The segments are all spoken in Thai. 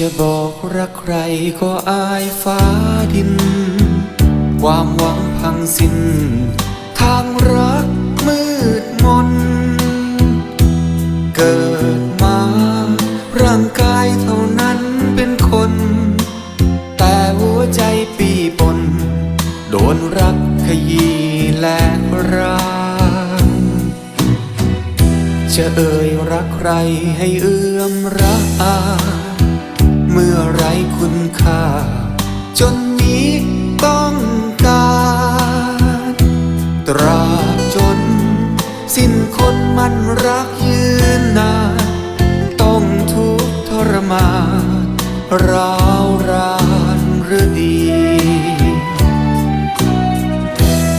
จะบอกรักใครก็อายฟ้าดิน ความหวังพังสิ้น ทางรักมืดมน เกิดมา ร่างกายเท่านั้นเป็นคน แต่หัวใจปีปน โดนรักขยี้และรังจะเอ่ยรักใครให้เอื้อมระอา เมื่อไรคุณค่า จนนี้ต้องการ ตราบจน สิ้นคนมันรักยืนนาน ต้องทุกข์ทรมานร้าวรานหรือดี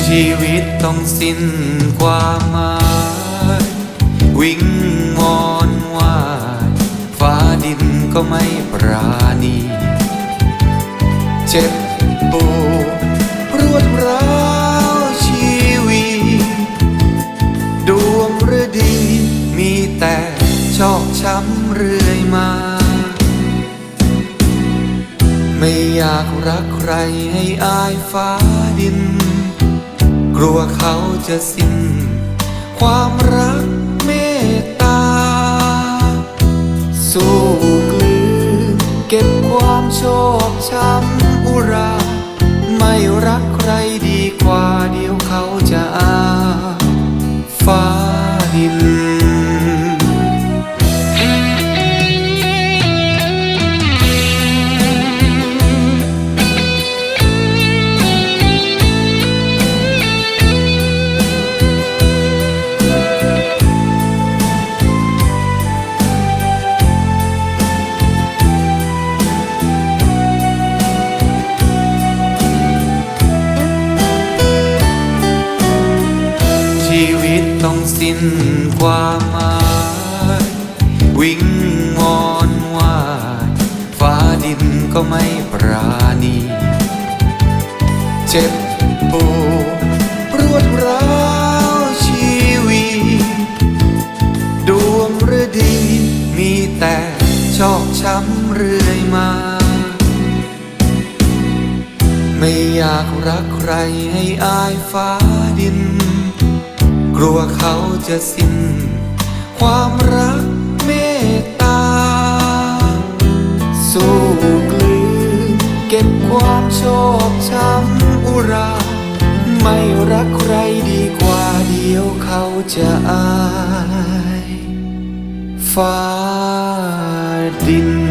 ชีวิตต้องสิ้นความหมาย ไม่ปราณี เจ็บปวดรวดร้าวชีวิตดวงฤดีมีแต่ชอกช้ำเรื่อยมา ไม่อยากรักใครให้อายฟ้าดิน กลัวเขาจะสิ้นความรัก โชคช้ำอุรา ไม่รักใครดีกว่าเดียวเขาจะอา นความหมายวิ่งวอนวายฟ้าดินก็ไม่ปราณี เจ็บปวดรวดร้าวชีวิตดวงฤดีมีแต่ชอกช้ำเรื่อยมา ไม่อยากรักใครให้อายฟ้า กลัวเขาจะสิ้น ความรักเมตตา สู้กลืนเก็บความโชคช้ำอุรา ไม่รักใครดีกว่าเดียวเขาจะอาย ฟ้าดิน